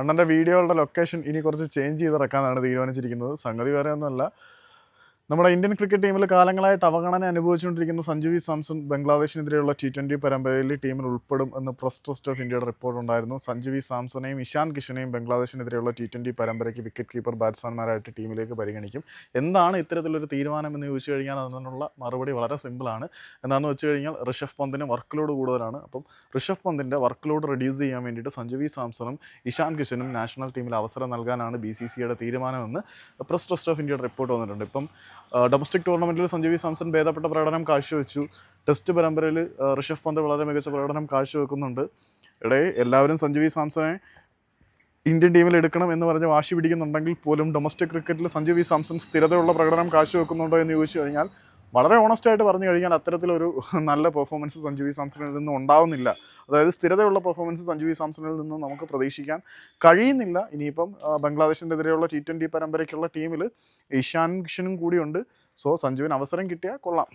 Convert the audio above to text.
അണ്ണന്റെ വീഡിയോകളുടെ ലൊക്കേഷൻ ഇനി കുറച്ച് ചേഞ്ച് ചെയ്തിറക്കാനാണ് തീരുമാനിച്ചിരിക്കുന്നത്. സംഗതി വേറെ ഒന്നുമല്ല നമ്മുടെ ഇന്ത്യൻ ക്രിക്കറ്റ് ടീമിൽ കാലങ്ങളായിട്ട് അവഗണന അനുഭവിച്ചുകൊണ്ടിരിക്കുന്ന സഞ്ജു വി സാംസൺ ബംഗ്ലാദേശിനെതിരെയുള്ള ടി ട്വന്റി പരമ്പരയിൽ ടീമിൽ ഉൾപ്പെടും എന്ന് പ്രസ് ട്രസ്റ്റ് ഓഫ് ഇന്ത്യയുടെ റിപ്പോർട്ട് ഉണ്ടായിരുന്നു. സഞ്ജു വി സാംസണെയും ഇഷാൻ കിഷനെയും ബംഗ്ലാദേശിനെതിരെയുള്ള ടി ട്വന്റി പരമ്പരയ്ക്ക് വിക്കറ്റ് കീപ്പർ ബാറ്റ്സ്മാൻമാരായിട്ട് ടീമിലേക്ക് പരിഗണിക്കും. എന്താണ് ഇത്തരത്തിലൊരു തീരുമാനം എന്ന് ചോദിച്ചു കഴിഞ്ഞാൽ അതിനുള്ള മറുപടി വളരെ സിമ്പിളാണ് എന്താണെന്ന് വെച്ച് കഴിഞ്ഞാൽ ഋഷഭ് പന്തിന് വർക്ക് ലോഡ് കൂടുതലാണ്. അപ്പം ഋഷഭ് പന്തിന്റെ വർക്ക് ലോഡ് റെഡ്യൂസ് ചെയ്യാൻ വേണ്ടിയിട്ട് സഞ്ജു വി സാംസണും ഇഷാൻ കിഷനും നാഷണൽ ടീമിൽ അവസരം നൽകാനാണ് ബി സി സിയുടെ തീരുമാനമെന്ന് പ്രസ് ട്രസ്റ്റ് ഓഫ് ഇന്ത്യയുടെ റിപ്പോർട്ട് വന്നിട്ടുണ്ട്. ഇപ്പം ഡൊമസ്റ്റിക് ടൂർണമെന്റിൽ സഞ്ജു വി സാംസൺ ഭേദപ്പെട്ട പ്രകടനം കാഴ്ചവെച്ചു. ടെസ്റ്റ് പരമ്പരയിൽ ഋഷഭ് പന്ത് വളരെ മികച്ച പ്രകടനം കാഴ്ചവെക്കുന്നുണ്ട്. ഇടയിൽ എല്ലാവരും സഞ്ജു വി സാംസണെ ഇന്ത്യൻ ടീമിൽ എടുക്കണം എന്ന് പറഞ്ഞ് വാശി പിടിക്കുന്നുണ്ടെങ്കിൽ പോലും ഡൊമസ്റ്റിക് ക്രിക്കറ്റിൽ സഞ്ജു വി സാംസൺ സ്ഥിരതയുള്ള പ്രകടനം കാഴ്ചവെക്കുന്നുണ്ടോ എന്ന് ചോദിച്ചു കഴിഞ്ഞാൽ വളരെ ഓണസ്റ്റ് ആയിട്ട് പറഞ്ഞു കഴിഞ്ഞാൽ അത്തരത്തിലൊരു നല്ല പെർഫോമൻസ് സഞ്ജു വി സാംസണിൽ നിന്നും ഉണ്ടാവുന്നില്ല. അതായത് സ്ഥിരതയുള്ള പെർഫോമൻസ് സഞ്ജു വി സാംസണിൽ നിന്നും നമുക്ക് പ്രതീക്ഷിക്കാൻ കഴിയുന്നില്ല. ഇനിയിപ്പം ബംഗ്ലാദേശിന്റെതിരെയുള്ള ടി ട്വന്റി പരമ്പരയ്ക്കുള്ള ടീമിൽ ഇഷാൻ കിഷനും കൂടിയുണ്ട്. സോ സഞ്ജുവിന് അവസരം കിട്ടിയാൽ കൊള്ളാം.